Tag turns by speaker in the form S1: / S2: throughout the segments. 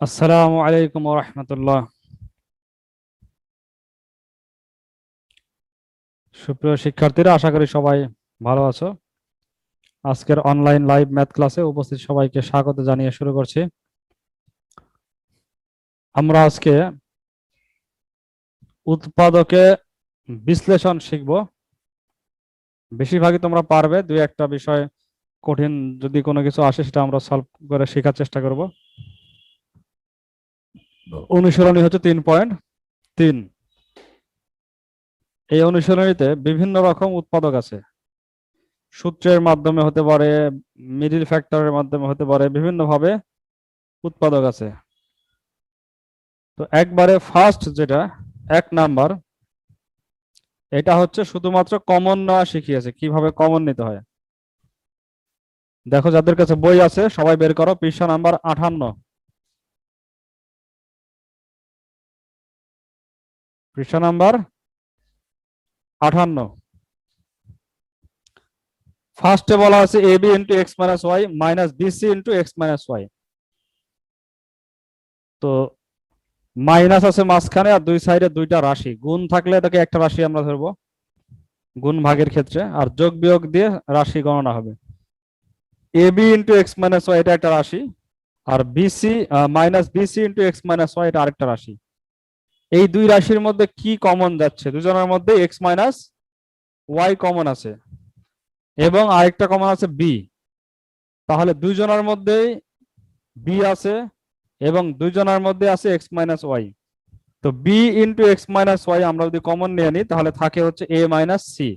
S1: আসসালামু আলাইকুম রহমতুল্লাহ। সুপ্রিয় শিক্ষার্থীরা, আশা করি সবাই ভালো আছো। আজকের অনলাইন লাইভ ম্যাথ ক্লাসে উপস্থিত সবাইকে স্বাগত জানিয়ে শুরু করছি। আমরা আজকে উৎপাদকে বিশ্লেষণ শিখব। বেশিরভাগই তোমরা পারবে, দুই একটা বিষয় কঠিন যদি কোনো কিছু আসে সেটা আমরা সলভ করে শেখার চেষ্টা করব। অনুশীলনী হচ্ছে তিন পয়েন্ট তিন। এই অনুশীলনীতে বিভিন্ন রকম উৎপাদক আছে। সূত্রের মাধ্যমে হতে পারে, মিডিল ফ্যাক্টরের মাধ্যমে হতে পারে বিভিন্ন ভাবে উৎপাদক আছে। তো একবারে ফার্স্ট যেটা, এক নাম্বার, এটা হচ্ছে শুধুমাত্র কমন নেওয়া শিখিয়েছে, কীভাবে কমন নিতে হয়। দেখো, যাদের কাছে বই আছে, সবাই বের করো, পৃষ্ঠা নাম্বার আঠান্ন। পৃষ্ঠা নাম্বার আঠান্ন। ফার্স্টে বলা আছে A B into X minus Y minus BC into X minus Y. তো মাইনাস আছে মাঝখানে আর দুই সাইডে দুইটা রাশি। গুণ থাকলে এটাকে একটা রাশি আমরা ধরবো। গুণ ভাগের ক্ষেত্রে আর যোগ বিয়োগ দিয়ে রাশি গণনা হবে। A b into x minus y এটা একটা রাশি। আর b c minus b c into x minus y এটা আরেকটা রাশি। এই দুই রাশির মধ্যে কি কমন যাচ্ছে? দুজনের মধ্যে এক্স মাইনাস ওয়াই কমন আছে। এবং আরেকটা কমন আছে বি তাহলে দুইজনের মধ্যেই বি আছে এবং দুইজনের মধ্যে আছে এক্স মাইনাস ওয়াই তো b into x minus y আমরা যদি কমন নিয়ে নিই, তাহলে থাকে হচ্ছে এ মাইনাস সি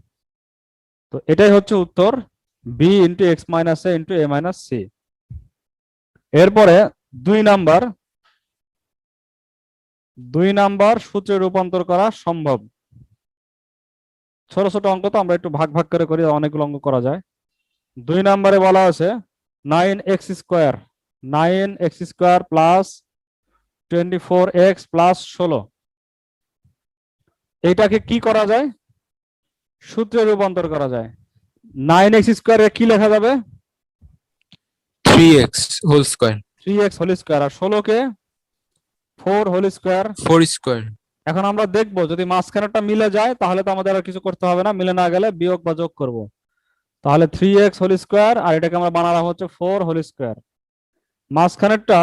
S1: তো এটাই হচ্ছে উত্তর b into x minus a into a minus c এরপরে দুই নাম্বার দুই নাম্বার সূত্রে রূপান্তর করা সম্ভব। ছোট ছোট অঙ্ক তো আমরা একটু ভাগ ভাগ করে করি অনেকগুলো অঙ্ক করা যায়। দুই নাম্বারে বলা আছে nine x square nine x square plus twenty four x plus ষোলো। এইটাকে কি করা যায়? সূত্রে রূপান্তর করা যায়। নাইন এক্স স্কোয়ারে কি লেখা যাবে?
S2: Three x whole square
S1: three x whole square আর ষোলোকে four whole square.
S2: Four square.
S1: এখন আমরা দেখব যদি মাঝখানেরটা মিলে যায় তাহলে তো আমাদের আর কিছু করতে হবে না মিলে না গেলে বিয়োগ বা যোগ করব। তাহলে থ্রি এক্স হোল স্কোয়ার আর এটাকে আমরা বানালাম হচ্ছে ফোর হোল স্কোয়ার। মাঝখানেরটা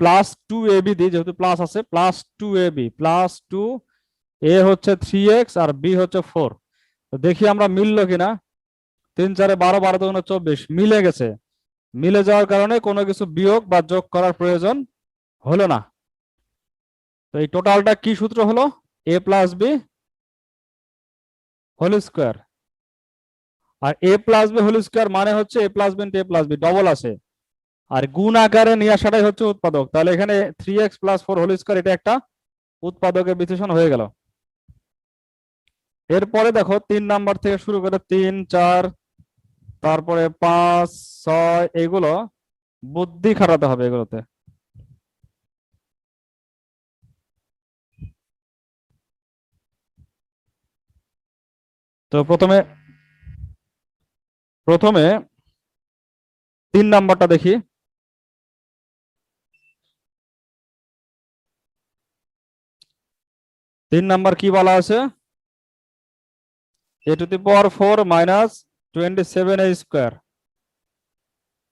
S1: প্লাস টু এ বি দিই যেহেতু প্লাস আছে plus two a b plus two a হচ্ছে থ্রি এক্স আর বি হচ্ছে ফোর। তো দেখি আমরা মিললো কিনা। তিন চারে বারো বারো দুগুণে চব্বিশ মিলে গেছে। মিলে যাওয়ার কারণে কোনো কিছু বিয়োগ বা যোগ করার প্রয়োজন হলো না। তো এই টোটালটা কি সূত্র হলো? A plus b whole square R a plus b whole square মানে হচ্ছে a plus b a plus b double আছে আর গুণ আকারে নিয়ে আসাটাই হচ্ছে উৎপাদক। তাহলে এখানে three x plus four whole square এটা একটা উৎপাদকের বিশ্লেষণ হয়ে গেল। এরপরে দেখো, তিন নাম্বার থেকে শুরু করে তিন, চার, তারপরে পাঁচ, ছয়, এগুলো বুদ্ধি খাটাতে হবে এগুলোতে। তো প্রথমে প্রথমে তিন নাম্বারটা দেখি। তিন নাম্বার কি বলা আছে? A to the power four minus twenty seven a square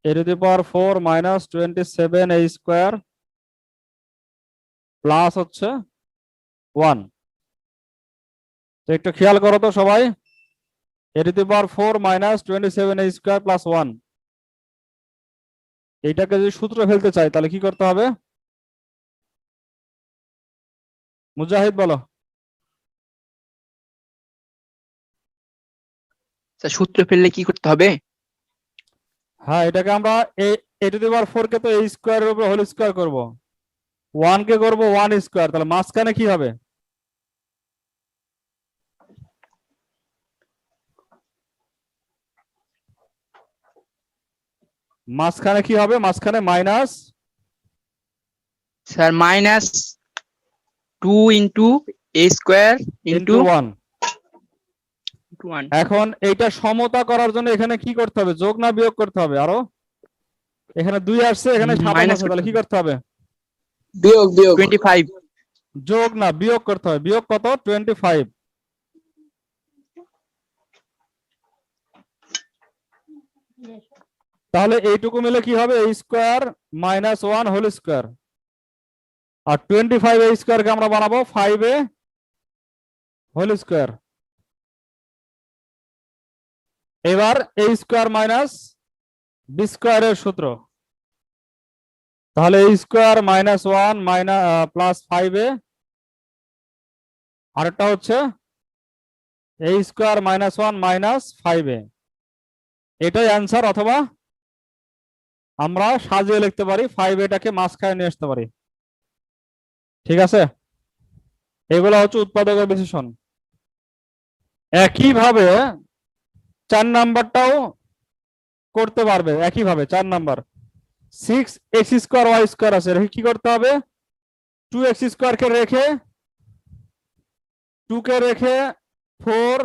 S1: a to the power four minus twenty seven a square plus হচ্ছে ওয়ান তো একটু খেয়াল করো তো সবাই। A to the power four minus twenty seven a square plus one এইটাকে যদি সূত্র ফেলতে চাই তাহলে কি করতে হবে? মুজাহিদ বলো।
S3: সূত্র ফেললে কি করতে হবে?
S1: হ্যাঁ এটাকে আমরা এ টু দি পাওয়ার ফোর কে তো এই স্কোয়ারের উপর হোল স্কোয়ার করব। ওয়ান কে করব ওয়ান স্কোয়ার তাহলে মাঝখানে কি হবে? মাঝখানে কি হবে? মাঝখানে minus
S3: sir minus two into a square
S1: into one এখন এইটা সমতা করার জন্য এখানে কি করতে হবে? যোগ না বিয়োগ করতে হবে? আরও? এখানে দুই আসছে এখানে তাহলে কি করতে হবে?
S3: বিয়োগ বিয়োগ। টোয়েন্টি ফাইভ
S1: যোগ না বিয়োগ করতে হবে। বিয়োগ কত? টোয়েন্টি ফাইভ তাহলে এইটুকু মিলে কি হবে? এই square minus one whole square আর টোয়েন্টি ফাইভ এই স্কোয়ারকে আমরা বানাবো? ফাইভ এ হোল স্কোয়ার এবার এ স্কোয়ার মাইনাস বি স্কোয়ারের সূত্র। তাহলে এই square minus one minus plus five a আরেকটা হচ্ছে a square minus one minus five a এটাই অ্যান্সার অথবা আমরা সাজিয়ে লিখতে পারি ফাইভ এটাকে মাঝখানে নিয়ে আসতে পারি। ঠিক আছে? এগুলো হচ্ছে উৎপাদকের বিশেষণ একইভাবে চার নাম্বারটাও করতে পারবে, একইভাবে চার number. Six x square y square আছে, রেখে কি করতে হবে? টু এক্স স্কোয়ারকে রেখে টু কে রেখে ফোর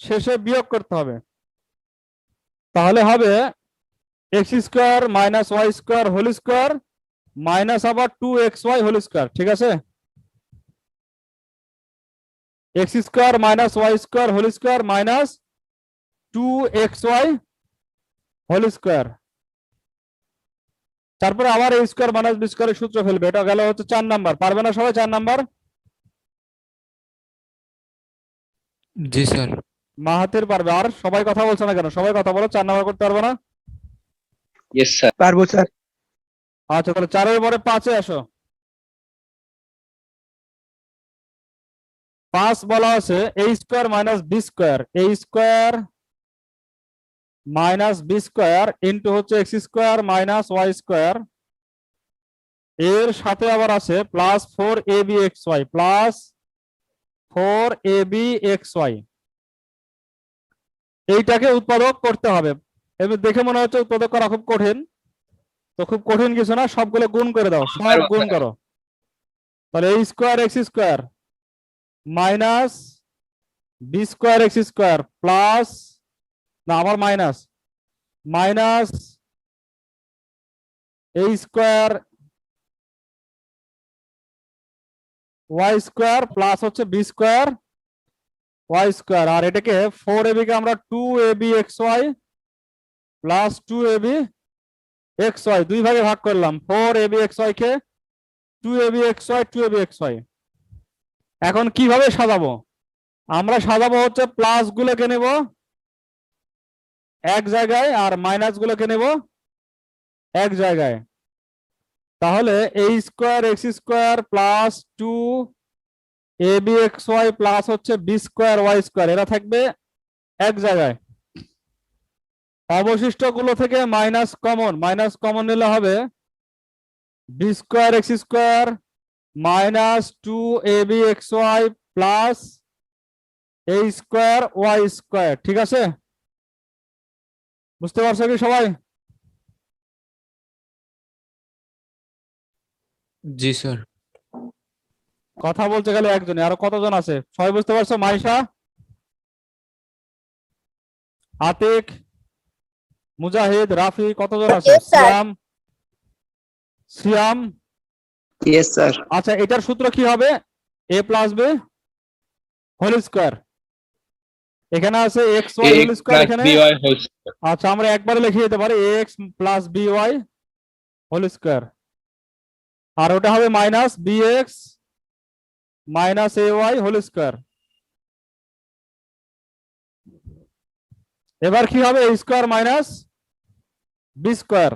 S1: শেষে বিয়োগ করতে হবে। তাহলে হবে x square minus y square whole square minus আবার two x y whole square ঠিক আছে? X square minus y square whole square minus two x y whole square. তারপরে আবার এ স্কোয়ার মাইনাস বি স্কোয়ারের সূত্র ফেলবে এটা গেল হচ্ছে চার নাম্বার পারবে না সবাই চার নাম্বার?
S2: জি স্যার।
S1: মাহাতের পারবে আর সবাই কথা বলছে না কেন? সবাই কথা বলো চার নাম্বার করতে পারবে না?
S3: ইয়েস স্যার পারব স্যার
S1: আচ্ছা তাহলে চারের পরে পাঁচে আসো। পাঁচ বলা আছে a square minus b square a square minus b square into হচ্ছে x square minus y square এর সাথে আবার আছে plus four a b x y plus four a b x y এইটাকে উৎপাদক করতে হবে। এবার দেখে মনে হচ্ছে উৎপাদক করা খুব কঠিন। তো খুব কঠিন কিছু না সবগুলো গুণ করে দাও সব গুণ করো। তাহলে এই square x square minus b square x square plus না আবার মাইনাস মাইনাস এই স্কোয়ার ওয়াই স্কোয়ার প্লাস হচ্ছে বি স্কোয়ার ওয়াই স্কোয়ার আর এটাকে ফোর এবি কে আমরা two a b x y plus two a b x y দুই ভাগে ভাগ করলাম। Four a b x y K? Two a b x y two a b x y এখন কীভাবে সাজাবো? আমরা সাজাবো হচ্ছে প্লাস গুলোকে নেব এক জায়গায় আর মাইনাস গুলোকে নেব এক জায়গায়। তাহলে a square x square plus two a b x y plus হচ্ছে বি স্কোয়ার ওয়াই স্কোয়ার এরা থাকবে এক জায়গায়। অবশিষ্টগুলো থেকে মাইনাস কমন মাইনাস কমন নিলে হবে b square x square minus two a b x y plus a square y square ঠিক আছে? বুঝতে পারছ কি সবাই?
S2: জি স্যার।
S1: কথা বলতে গেলে একজনই আরও কতজন আছে? সবাই বুঝতে পারছ? মাইশা? আতিক? মুজাহিদ রাফি কতজন আছে? সিয়াম? সিয়াম?
S3: ইয়েস স্যার
S1: আচ্ছা এটার সূত্র কি হবে? A plus b whole square এখানে আছে এক্স ওয়াই হোল স্কোয়ার এখানে। আচ্ছা আমরা একবারে লিখে দিতে পারি x plus b y whole square আর ওটা হবে minus b x minus a y whole square এবার কি হবে? A square minus b square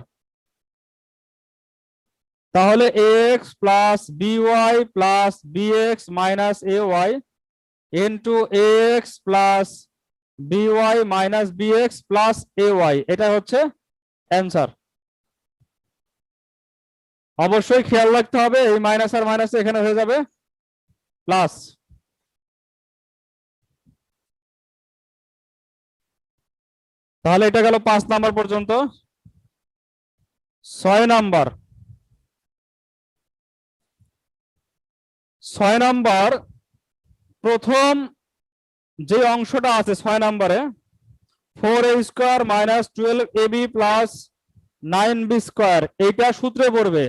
S1: তাহলে x plus b y plus b x minus a y into x plus b y minus b x plus a y এটা হচ্ছে answer অবশ্যই খেয়াল রাখতে হবে, এই মাইনাস আর মাইনাস এখানে হয়ে যাবে। প্লাস তাহলে এটা গেল পাঁচ নাম্বার পর্যন্ত। ছয় নাম্বার। ছয় নাম্বার প্রথম যে অংশটা আছে ছয় নাম্বারে four a square minus twelve a b plus nine b square এইটা সূত্রে পড়বে।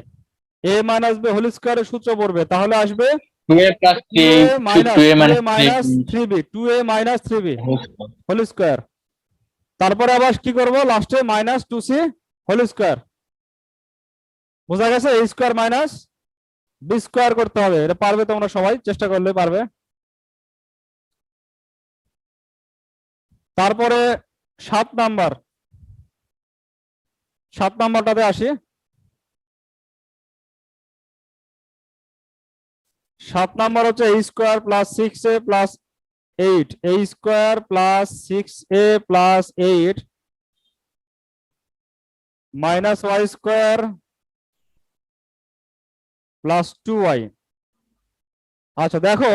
S1: এ মাইনাস বি হোল স্কোয়ারের সূত্র পড়বে। তাহলে আসবে minus three b two a minus three b whole square তারপরে আবার কি করব? লাস্টে minus two c whole square বোঝা গেছে? A square minus b square করতে হবে। এটা পারবে তোমরা সবাই, চেষ্টা করলে পারবে। তারপরে সাত নাম্বার। সাত নাম্বারটাতে আসি। সাত নাম্বার হচ্ছে a square plus six a plus eight a square plus six a plus eight minus y square plus two y আচ্ছা দেখো,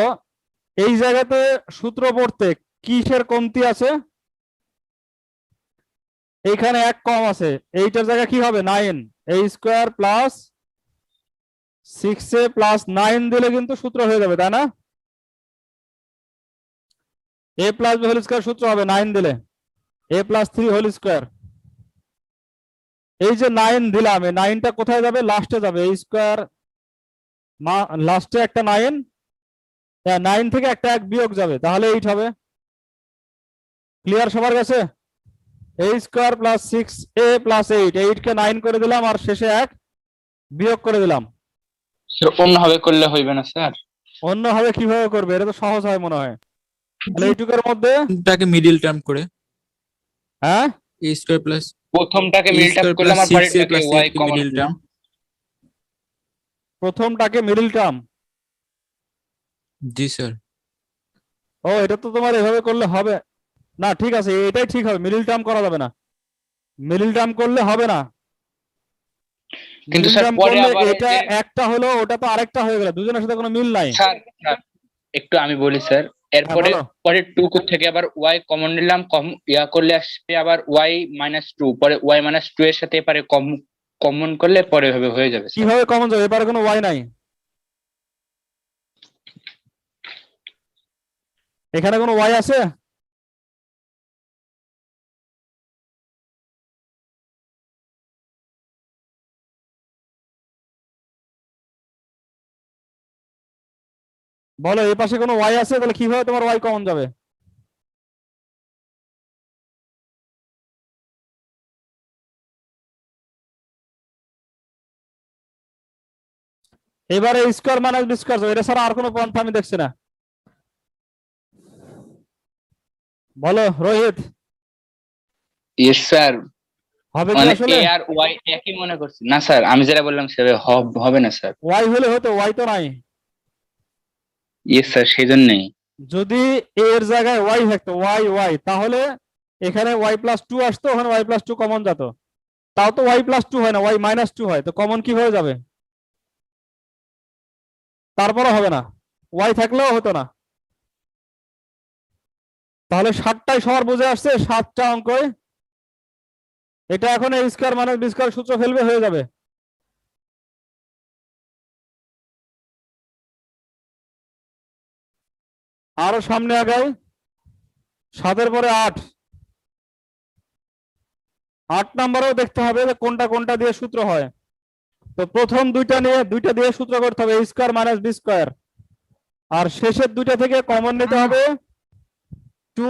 S1: এই জায়গাতে সূত্র পড়তে কিসের কমতি আছে? এইখানে এক কম আছে, এইটার জায়গায় কি হবে? Nine a square plus six a plus nine দিলে কিন্তু সূত্র হয়ে যাবে, তাই না? A plus b whole square সূত্র হবে নাইন দিলে। A plus three whole square এই যে নাইন দিলাম এই নাইনটা কোথায় যাবে? লাস্টে যাবে। এই স্কোয়ার লাস্টে একটা নাইন নাইন থেকে একটা এক বিয়োগ যাবে। তাহলে এইট হবে। ক্লিয়ার সবার কাছে? A square plus six a plus eight eight K nine করে দিলাম আর শেষে এক বিয়োগ করে দিলাম।
S4: অন্যভাবে করলে হইবে না স্যার।
S1: অন্যভাবে কীভাবে করবে? এটা তো সহজ হয় মনে হয়। তাহলে এইটুকের মধ্যে?
S2: টাকে মিডিল টার্ম করে।
S1: হ্যাঁ?
S2: এ স্কোয়ার প্লাস
S4: প্রথমটাকে টাপ
S2: স্কোয়ার
S4: করলে আমার পরেরটাকে কমন
S2: মিডিল টার্ম
S1: প্রথমটাকে মিডল টার্ম
S2: জি স্যার
S1: ও এটা তো তোমার এভাবে করলে হবে। না ঠিক আছে এটাই ঠিক হবে মিডল টার্ম করা যাবে না। মিডল টার্ম করলে হবে না।
S4: কিন্তু স্যার পরে আবার
S1: এটা একটা হলো ওটা তো আরেকটা হয়ে গেল দুজনের সাথে কোনো মিল নাই।
S4: স্যার স্যার একটু আমি বলি স্যার এরপরে
S1: হ্যাঁ,
S4: পরে টু থেকে আবার ওয়াই কমন নিলাম কম ইয়া করলে আসবে আবার ওয়াই মাইনাস টু পরে ওয়াই মাইনাস টু এর সাথে এবারে কম কমন করলে পরে হবে হয়ে যাবে।
S1: কীভাবে কমন যাবে? এবারে কোনো ওয়াই নাই? এখানে কোনো ওয়াই আছে? বলো এই পাশে কোনো ওয়াই আছে? তাহলে কীভাবে তোমার ওয়াই কমন যাবে? এবারে স্কোয়ার মাইনাস বি স্কোয়ার এটা ছাড়া আর কোনো পন্থা আমি দেখছি না। বলো রোহিত।
S4: ইয়েস স্যার
S1: হবে কি
S4: মানে
S1: আসলে?
S4: এ আর ওয়াই একই মনে করছি। না স্যার আমি যেটা বললাম সেভাবে হবে না স্যার
S1: ওয়াই হলে হতো ওয়াই তো নাই।
S4: ইয়েস স্যার সেই জন্যই
S1: যদি এ এর জায়গায় থাকতো তাহলে এখানে ওয়াই প্লাস টু আসতো, ওখানে প্লাস টু কমন যেত। তাও তো প্লাস টু হয় না মাইনাস টু হয়, তো কমন যাবে? তারপরে হবে না। ওয়াই থাকলেও হতো না। তাহলে সাতটাই সবার বুঝে আসছে, সাতটা অঙ্কই। এটা এখন এ স্কোয়ার মাইনাস বি সূত্র ফেলবে, হয়ে যাবে। আরও সামনে আগাই সাতের পরে আট। আট নাম্বারেও দেখতে হবে যে কোনটা কোনটা দিয়ে সূত্র হয়। তো প্রথম দুইটা নিয়ে, দুইটা দিয়ে সূত্র করতে হবে স্কোয়ার মাইনাস বি স্কোয়ার আর শেষের দুইটা থেকে কমন নিতে হবে two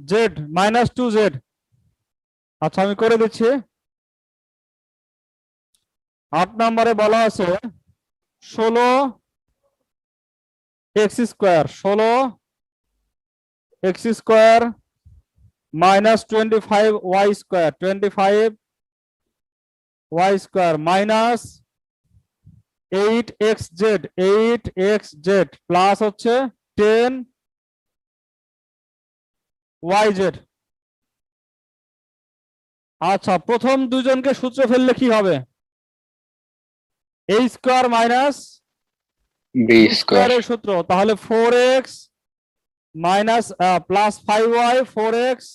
S1: z minus two z আচ্ছা আমি করে দিচ্ছি। আট নাম্বারে বলা আছে, ষোলো এক্স স্কোয়ার ষোলো, x square minus twenty five y square, twenty five y square minus eight x z, eight x z plus হচ্ছে টেন ওয়াই জেড। আচ্ছা প্রথম দুজনকে সূত্র ফেললে কি হবে? এই স্কোয়ার মাইনাস
S4: বি স্কোয়ার
S1: স্কোয়ারের সূত্র, তাহলে four x minus plus five y four x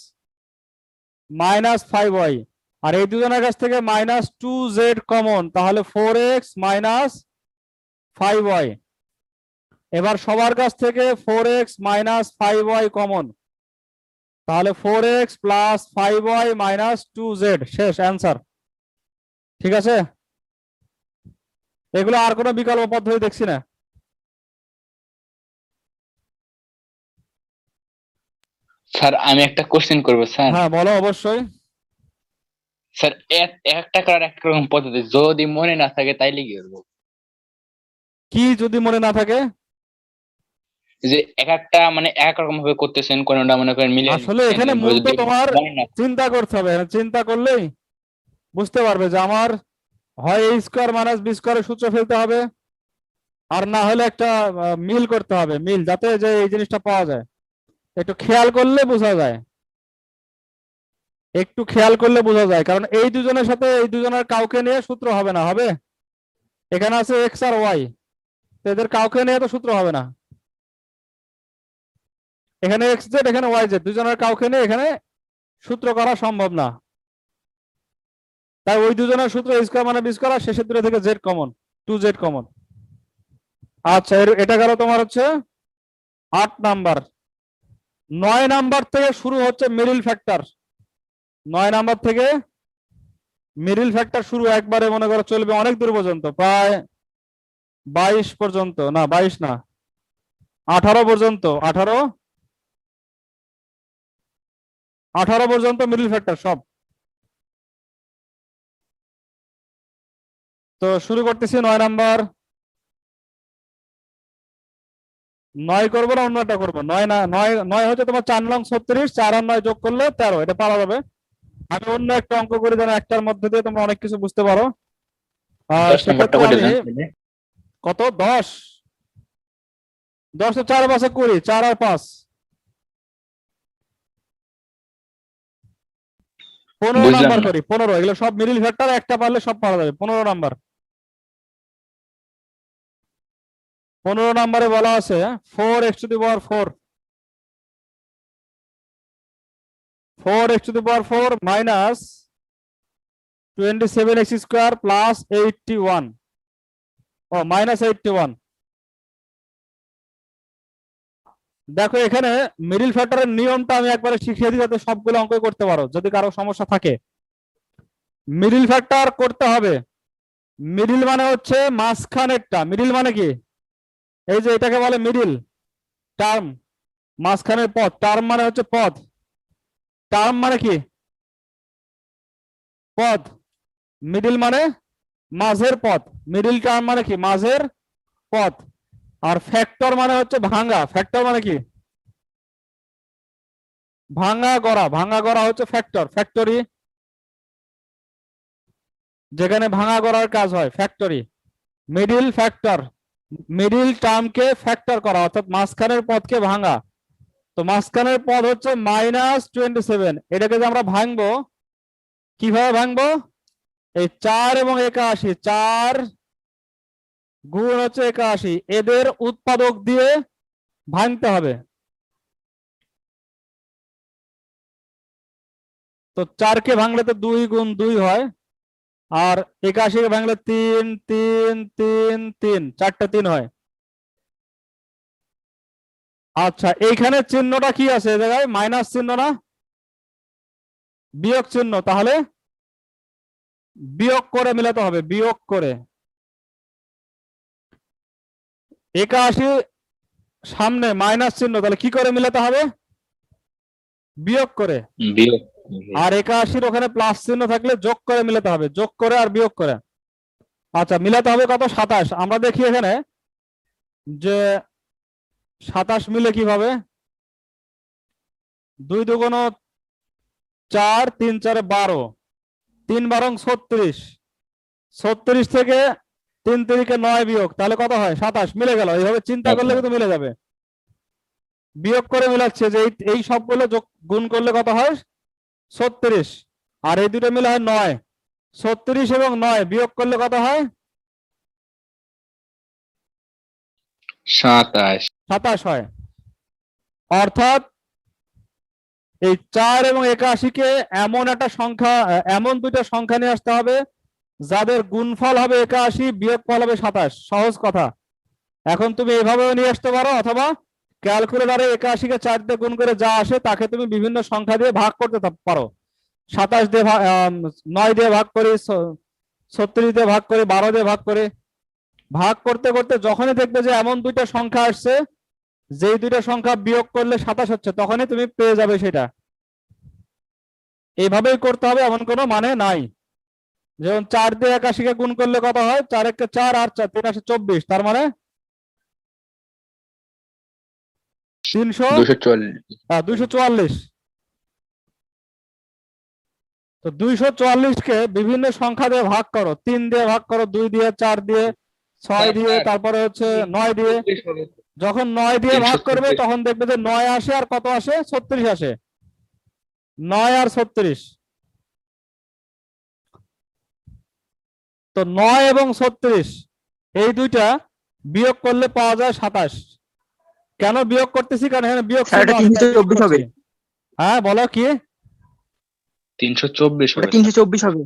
S1: minus five y আর এই দুজনের কাছ থেকে মাইনাস টু জেড কমন তাহলে এক্স মাইনাস ফাইভ ওয়াই এবার সবার কাছ থেকে four x minus five y common তাহলে four x plus five y minus two z শেষ অ্যান্সার ঠিক আছে? এগুলো আর কোনো বিকল্প পদ্ধতি দেখছি না।
S4: স্যার আমি একটা কোশ্চেন করব স্যার
S1: হ্যাঁ বলো অবশ্যই।
S4: স্যার একটা করার এক রকম পদ্ধতি যদি মনে না থাকে তাইলে কি করব?
S1: কি যদি মনে না থাকে?
S4: যে এক একটা মানে এক রকম ভাবে করতেছেন কোনটা মনে করেন মিলে
S1: আসলে এখানে মূলত তোমার চিন্তা করতে হবে। চিন্তা করলেই বুঝতে পারবে যে আমার হয় এ স্কোয়ার মাইনাস বি স্কোয়ারের সূত্র ফেলতে হবে আর না হলে একটা মিল করতে হবে মিল যাতে যে এই জিনিসটা পাওয়া যায়। একটু খেয়াল করলে বোঝা যায়। একটু খেয়াল করলে বোঝা যায়, কারণ এই দুজনের সাথে এই দুজনের কাউকে নিয়ে সূত্র হবে না, হবে? এখানে আছে এক্স আর ওয়াই তো এদের কাউকে নিয়ে তো সূত্র হবে না। এখানে এক্স জেড এখানে ওয়াই জেড দুজনের কাউকে নিয়ে এখানে সূত্র করা সম্ভব না। তাই ওই দুজনের সূত্র স্কোয়ার মানে বি স্কোয়ার আর শেষের থেকে z common two z common আচ্ছা এটা গেল তোমার হচ্ছে আট নাম্বার। নয় নাম্বার থেকে শুরু হচ্ছে মিডিল ফ্যাক্টর। নয় নাম্বার থেকে মিডিল ফ্যাক্টর শুরু একবারে মনে করো চলবে অনেক দূর পর্যন্ত, প্রায় বাইশ পর্যন্ত, না বাইশ না, আঠারো পর্যন্ত, আঠারো আঠারো পর্যন্ত মিডিল ফ্যাক্টর সব। তো শুরু করতেছি নয় নাম্বার নয় করব না অন্য একটা করব। নয় না নয় নয় হচ্ছে তোমার চার নং ছত্রিশ চার আর নয় যোগ করলে তেরো এটা পারা যাবে। আমি অন্য একটা অঙ্ক করে যেন একটার মধ্যে দিয়ে তোমরা অনেক কিছু বুঝতে পারো। কত? দশ। দশ চার পাশে কুড়ি চার আর পাঁচ। পনেরো নাম্বার করি পনেরো এগুলো সব মিডিল ফ্যাক্টর একটা পারলে সব পারা যাবে পনেরো নাম্বার। পনেরো নাম্বারে বলা আছে four x to the power four four x to the power four minus twenty seven x square plus eighty one O minus eighty one দেখো, এখানে মিডিল ফ্যাক্টরের নিয়মটা আমি একবারে শিখিয়ে দিই, যাতে সবগুলো অঙ্ক করতে পারো, যদি কারও সমস্যা থাকে। মিডিল ফ্যাক্টর করতে হবে। মিডিল মানে হচ্ছে মাঝখানেরটা। মিডিল মানে কি? এই যে এটাকে বলে মিডিল টার্ম মাঝখানের পথ। টার্ম মানে হচ্ছে পথ। টার্ম মানে কি? পথ। মিডিল মানে মাঝের পথ। মিডিল টার্ম মানে কি? মাঝের পথ। আর ফ্যাক্টর মানে হচ্ছে ভাঙা। ফ্যাক্টর মানে কি? ভাঙা গড়া। ভাঙা গড়া হচ্ছে ফ্যাক্টর ফ্যাক্টরি যেখানে ভাঙা গড়ার কাজ হয় ফ্যাক্টরি মিডিল ফ্যাক্টর মিডিল টার্মকে ফ্যাক্টর করা, অর্থাৎ মাঝখানের পথকে ভাঙা। তো মাঝখানের পদ হচ্ছে মাইনাস টোয়েন্টি সেভেন এটাকে যে আমরা ভাঙবো, কীভাবে ভাঙবো? এই চার এবং একাশি, চার গুণ হচ্ছে একাশি। এদের উৎপাদক দিয়ে ভাঙতে হবে। তো চারকে ভাঙলে তো দুই গুণ দুই হয়। আর একাশিকে ভাঙলে তিন তিন তিন তিন, চারটে তিন হয়। আচ্ছা এইখানে চিহ্নটা কি আছে জায়গায় মাইনাস চিহ্ন না? বিয়োগ চিহ্ন, তাহলে? বিয়োগ করে মিলাতে হবে, বিয়োগ করে। একাশি সামনে মাইনাস চিহ্ন, তাহলে কি করে মিলাতে হবে? বিয়োগ করে।
S4: বিয়োগ।
S1: আর একাশির ওখানে প্লাস চিহ্ন থাকলে যোগ করে মিলাতে হবে, যোগ করে আর বিয়োগ করে। আচ্ছা মিলাতে হবে কত? সাতাশ। আমরা দেখি এখানে যে সাতাশ মিলে কীভাবে? দুই দুগুণ চার, তিন চারে বারো। তিন বারং ছত্রিশ। ছত্রিশ থেকে তিন তিরিকে নয় বিয়োগ। তাহলে কত হয়? সাতাশ। মিলে গেল। এইভাবে চিন্তা করলে কিন্তু মিলে যাবে। বিয়োগ করে মিলাচ্ছে যে এই সবগুলো যোগ গুণ করলে কত হয়? ছত্রিশ। আর এই দুটো মিলে হয় নয়। ছত্রিশ এবং নয় বিয়োগ করলে কত হয়?
S4: সাতাশ।
S1: সাতাশ হয়। অর্থাৎ এই চার এবং একাশিকে এমন একটা সংখ্যা এমন দুইটা সংখ্যা নিয়ে আসতে হবে যাদের গুণফল হবে একাশি বিয়োগফল হবে সাতাশ। সহজ কথা। এখন তুমি এইভাবেও নিয়ে আসতে পারো অথবা ক্যালকুলেটারে একাশিকে চার দিয়ে গুণ করে যা আসে, তাকে তুমি বিভিন্ন সংখ্যা দিয়ে ভাগ করতে পারো। সাতাশ দিয়ে নয় দিয়ে ভাগ করে ছত্রিশ দিয়ে ভাগ করে, বারো দিয়ে ভাগ করে। ভাগ করতে করতে যখনই দেখবে যে এমন দুইটা সংখ্যা আসছে, যেই দুইটা সংখ্যা বিয়োগ করলে সাতাশ হচ্ছে, তখনই তুমি পেয়ে যাবে সেটা। এইভাবেই করতে হবে, এমন কোনো মানে নাই। যেমন চার দিয়ে একাশিকে গুণ করলে কত হয়? চার একে চার আর চার, তিন চব্বিশ, তার মানে তিনশো? হ্যাঁ দুইশো চুয়াল্লিশ। তো দুইশো চুয়াল্লিশকে বিভিন্ন সংখ্যা দিয়ে ভাগ করো। তিন দিয়ে ভাগ করো দুই দিয়ে চার দিয়ে ছয় দিয়ে তারপরে হচ্ছে নয় দিয়ে। যখন নয় দিয়ে ভাগ করবে তখন দেখবে যে নয় আসে আর কত আসে? ছত্রিশ আসে। নয় আর ছত্রিশ। তো নয় এবং ছত্রিশ এই দুইটা বিয়োগ করলে পাওয়া যায় সাতাশ। কেন বিয়োগ করতেছি? কারণ এখানে বিয়োগ
S3: স্যার, এটা
S1: চিহ্ন আছে, তাই বিয়োগ
S3: 324 হবে।
S1: হ্যাঁ বলো কি?
S4: তিনশো চব্বিশ হবে
S3: তিনশো চব্বিশ হবে।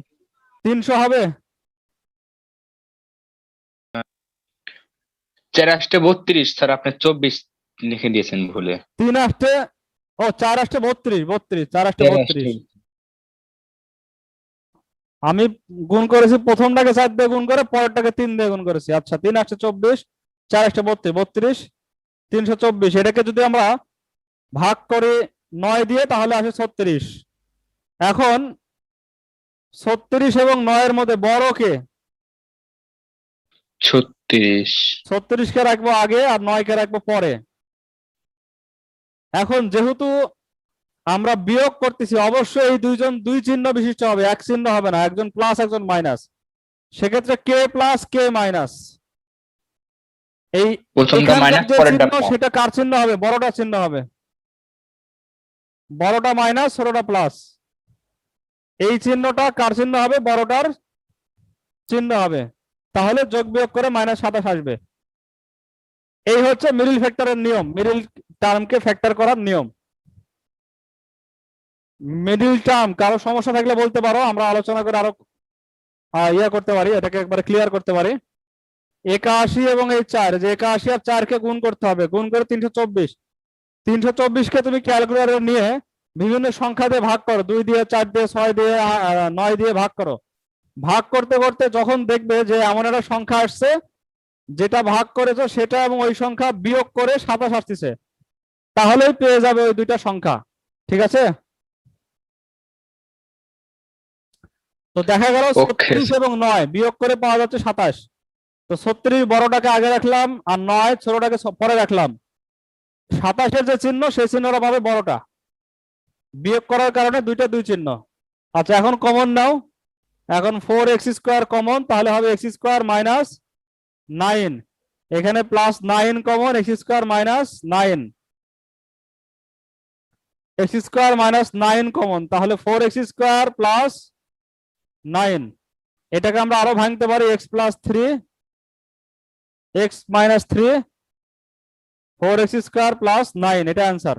S1: তিনশো হবে?
S4: চার আসতে বত্রিশ স্যার আপনি চব্বিশ লিখে দিয়েছেন ভুলে।
S1: তিন আসতে ও চার আসতে বত্রিশ বত্রিশ চার আসতে
S4: চার
S1: বত্রিশ। আমি গুণ করেছি প্রথমটাকে চার দিয়ে গুণ করে পরেরটাকে তিন দিয়ে গুণ করেছি। আচ্ছা তিন আসতে চব্বিশ চার আসতে বত্রিশ বত্রিশ তিনশো চব্বিশ। এটাকে যদি আমরা ভাগ করি নয় দিয়ে তাহলে আসে ছত্রিশ। এখন ছত্রিশ এবং নয়ের মধ্যে বড় কে?
S4: ছত্রিশ।
S1: ছত্রিশকে রাখব আগে আর নয়কে রাখব পরে। এখন যেহেতু আমরা বিয়োগ করতেছি অবশ্যই এই দুইজন দুই চিহ্ন বিশিষ্ট হবে এক চিহ্ন হবে না একজন প্লাস একজন মাইনাস সেক্ষেত্রে কে প্লাস কে মাইনাস এই সেটা কার চিহ্ন হবে? বড়টা চিহ্ন হবে। বড়টা মাইনাস ছোটটা প্লাস এই চিহ্নটা কার চিহ্ন হবে? বড়টার চিহ্ন হবে। তাহলে যোগ বিয়োগ করে মাইনাস সাতাশ আসবে। এই হচ্ছে মিডিল ফ্যাক্টরের নিয়ম। মিডিল টার্মকে ফ্যাক্টর করার নিয়ম। মিডিল টার্ম কারও সমস্যা থাকলে বলতে পারো। আমরা আলোচনা করে আরও ইয়ে করতে পারি। এটাকে একবারে ক্লিয়ার করতে পারি। একাশি এবং এই চার যে একাশি আর চারকে গুণ করতে হবে গুণ করে তিনশো চব্বিশ। তিনশো চব্বিশকে তুমি ক্যালকুলেটর নিয়ে বিভিন্ন সংখ্যা দিয়ে ভাগ করো দুই দিয়ে চার দিয়ে ছয় দিয়ে নয় দিয়ে ভাগ করো। ভাগ করতে করতে যখন দেখবে যে এমন একটা সংখ্যা আসছে যেটা ভাগ করেছ সেটা এবং ওই সংখ্যা বিয়োগ করে সাতাশ আসতেছে তাহলেই পেয়ে যাবে ওই দুইটা সংখ্যা ঠিক আছে? তো দেখা গেল. ছত্রিশ এবং নয় বিয়োগ করে পাওয়া যাচ্ছে সাতাশ। তো ছত্রিশ বড়টাকে আগে রাখলাম আর নয় ছোটটাকে পরে রাখলাম। সাতাশের যে চিহ্ন, সেই চিহ্নটা পাবে বড়টা। বিয়োগ করার কারণে দুইটা দুই চিহ্ন। আচ্ছা এখন কমন নাও। এখন ফোর এক্স স্কোয়ার কমন তাহলে হবে এক্স স্কোয়ার মাইনাস নাইন এখানে plus nine common x square minus nine x square minus nine common তাহলে four x square plus nine এটাকে আমরা আরও ভাঙতে পারি x plus three x minus three four x square plus nine এটা answer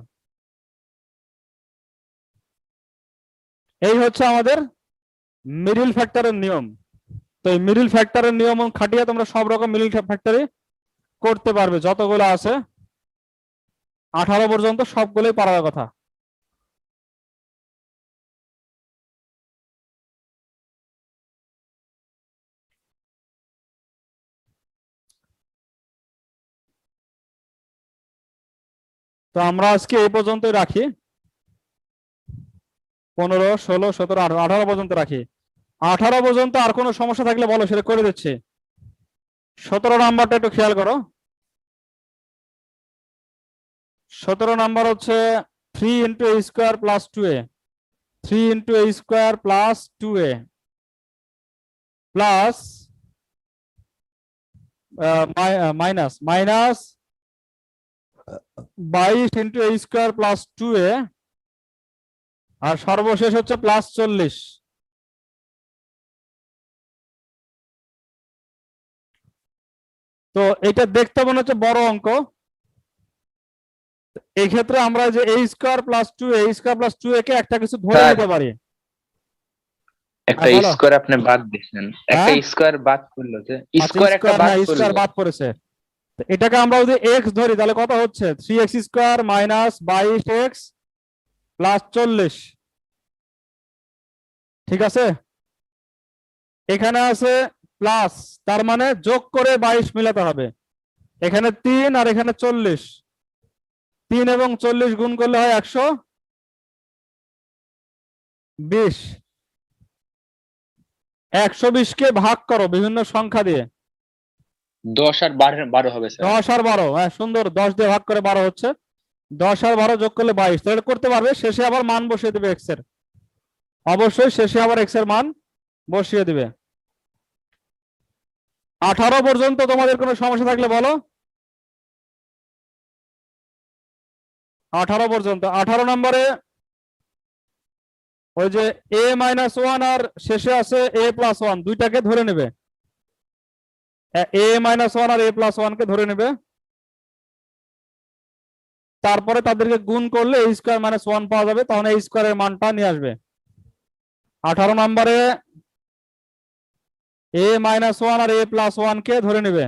S1: এই হচ্ছে আমাদের মিডিল ফ্যাক্টরের নিয়ম। তো এই মিডিল ফ্যাক্টরের নিয়ম খাটিয়ে তোমরা সব রকম মিডিল ফ্যাক্টরি করতে পারবে। যতগুলো আছে, আঠারো পর্যন্ত সবগুলোই পারার কথা। তো আমরা আজকে এই পর্যন্তই রাখি। পনেরো, ষোলো, সতেরো, আঠারো আঠারো পর্যন্ত রাখি। আঠারো পর্যন্ত আর কোনো সমস্যা থাকলে বলো, সেটা করে দিচ্ছি। সতেরো নাম্বারটা একটু খেয়াল করো। সতেরো নাম্বার হচ্ছে three into a square plus two a three into a square plus two a plus minus minus বাইশ into a square plus two a আর সর্বশেষ হচ্ছে প্লাস চল্লিশ। তো এটা দেখতে মনে হচ্ছে বড় অঙ্ক। এই ক্ষেত্রে আমরা যে a square plus two a square plus two a কে একটা কিছু ধরে নিতে পারি।
S4: একটা স্কোয়ার আপনি বাদ দিয়েছেন। একটা
S1: হ্যাঁ?
S4: স্কোয়ার বাদ করল যে
S1: আচ্ছা,
S4: স্কোয়ার একটা বাদ
S1: হ্যাঁ,
S4: করল
S1: square বাদ পড়েছে। এটাকে আমরা যদি এক্স ধরি, তাহলে কত হচ্ছে? থ্রি এক্স স্কোয়ার মাইনাস বাইশ এক্স প্লাস চল্লিশ। ঠিক আছে? এখানে আছে প্লাস তার মানে যোগ করে বাইশ মিলাতে হবে। এখানে তিন আর এখানে চল্লিশ। তিন এবং চল্লিশ গুণ করলে হয় একশো বিশ। একশো বিশকে ভাগ করো বিভিন্ন সংখ্যা দিয়ে।
S4: দশ আর বারো হবে
S1: দশ আর বারো হ্যাঁ সুন্দর। দশ দিয়ে ভাগ করে বারো হচ্ছে। দশ আর বারো যোগ করলে বাইশ। তাহলে করতে পারবে, শেষে আবার মান বসিয়ে দেবে এক্সের। অবশ্যই শেষে আবার এক্সের মান বসিয়ে দিবে। আঠারো পর্যন্ত তোমাদের কোনো সমস্যা থাকলে বলো। আঠারো পর্যন্ত। আঠারো নম্বরে ওই যে এ মাইনাস ওয়ান আর শেষে আছে এ প্লাস ওয়ান দুইটাকে ধরে নেবে। এ মাইনাস ওয়ান আর এ ওয়ান কে ধরে নেবে। তারপরে তাদেরকে গুণ করলে এ স্কোয়ার মাইনাস ওয়ান পাওয়া যাবে, তখন এই স্কোয়ারের মানটা নিয়ে আসবে। আঠারো নম্বরে এ মাইনাস ওয়ান আর এ প্লাস ওয়ান কে ধরে নেবে।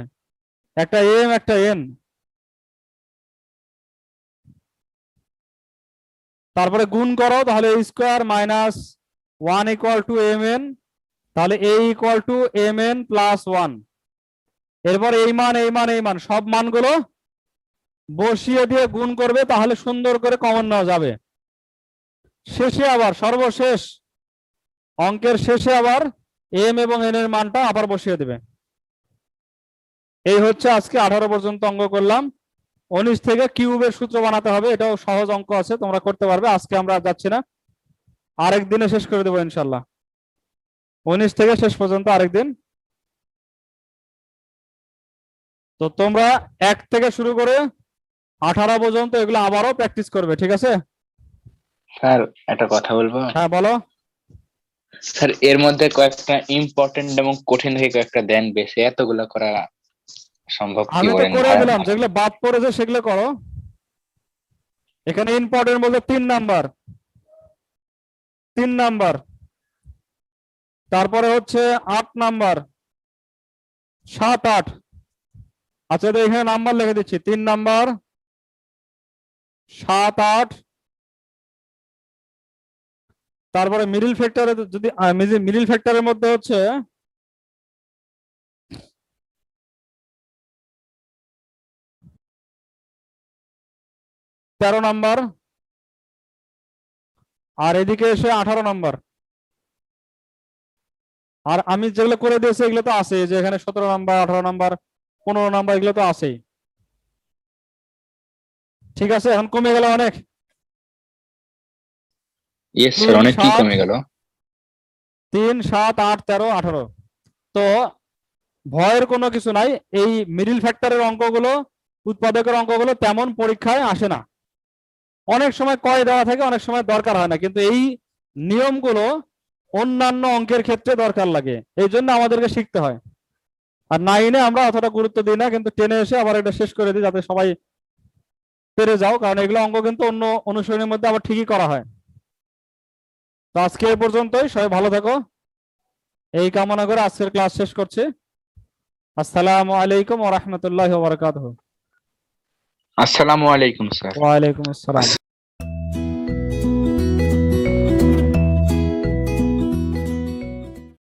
S1: একটা এম একটা এন তারপরে গুণ করো, তাহলে square minus one equal to m n তাহলে a equal to m n plus one এরপর এই মান এই মান এই মান, সব মানগুলো বসিয়ে দিয়ে গুণ করবে, তাহলে সুন্দর করে কমন নেওয়া যাবে। শেষে আবার, সর্বশেষ অঙ্কের শেষে আবার এম এবং এন এর মানটা আবার বসিয়ে দেবে। এই হচ্ছে আজকে আঠারো পর্যন্ত অঙ্ক করলাম। উনিশ থেকে কিউবের সূত্র বানাতে হবে, এটাও সহজ অঙ্ক আছে, তোমরা করতে পারবে, আজকে আমরা যাচ্ছি না। আরেক দিনে শেষ করে দেবো ইনশাল্লাহ। উনিশ থেকে শেষ পর্যন্ত আরেকদিন তো তোমরা এক থেকে শুরু করে আঠারো পর্যন্ত এগুলো আবারও প্র্যাকটিস করবে ঠিক আছে?
S4: স্যার একটা কথা বলব?
S1: হ্যাঁ বলো।
S4: স্যার এর মধ্যে কয়েকটা ইম্পর্টেন্ট এবং কঠিন থেকে কয়েকটা দেন বেশি এতগুলো করা সম্ভব
S1: আমি তো করে দিলাম যেগুলো বাদ পড়েছে সেগুলো করো। এখানে ইম্পর্টেন্ট বলতে তিন নাম্বার তিন নাম্বার তারপরে হচ্ছে আট নাম্বার সাত আট। আচ্ছা এখানে নাম্বার লিখে দিচ্ছি। তিন নাম্বার সাত আট। তারপরে মিডিল ফ্যাক্টরে যদি মিডিল ফ্যাক্টরের মধ্যে হচ্ছে, তেরো নাম্বার আর এদিকে এসে আঠারো নাম্বার আর আমি যেগুলো করে দিয়েছি, এগুলো তো আছে যে এখানে সতেরো নাম্বার আঠারো নাম্বার পনেরো নাম্বার এগুলো তো আছেই। ঠিক আছে এখন কমে গেল অনেক?
S4: ইয়েস স্যার অনেক কি কমে গেল।
S1: তিন সাত আট তেরো আঠারো। তো ভয়ের কোনো কিছু নাই এই মিডিল ফ্যাক্টরের অঙ্কগুলো উৎপাদকের অঙ্কগুলো তেমন পরীক্ষায় আসে না। অনেক সময় কয় দেওয়া থাকে অনেক সময় দরকার হয় না কিন্তু এই নিয়মগুলো অন্যান্য অঙ্কের ক্ষেত্রে দরকার লাগে এই জন্য আমাদেরকে শিখতে হয়। আর নাইনে আমরা অতটা গুরুত্ব দিই না কিন্তু টেনে এসে আবার এটা শেষ করে দিই যাতে সবাই পেরে যাও কারণ এগুলো অঙ্ক কিন্তু অন্য অনুশীলনের মধ্যে আবার ঠিকই করা হয়। তো আজকে এ পর্যন্তই সবাই ভালো থাকো। এই কামনা করে আজকের ক্লাস শেষ করছি। আসসালামু আলাইকুম ওয়া রাহমাতুল্লাহি ওয়া বারাকাতুহু।
S4: আসসালামু আলাইকুম স্যার।
S1: ওয়া আলাইকুম আসসালাম।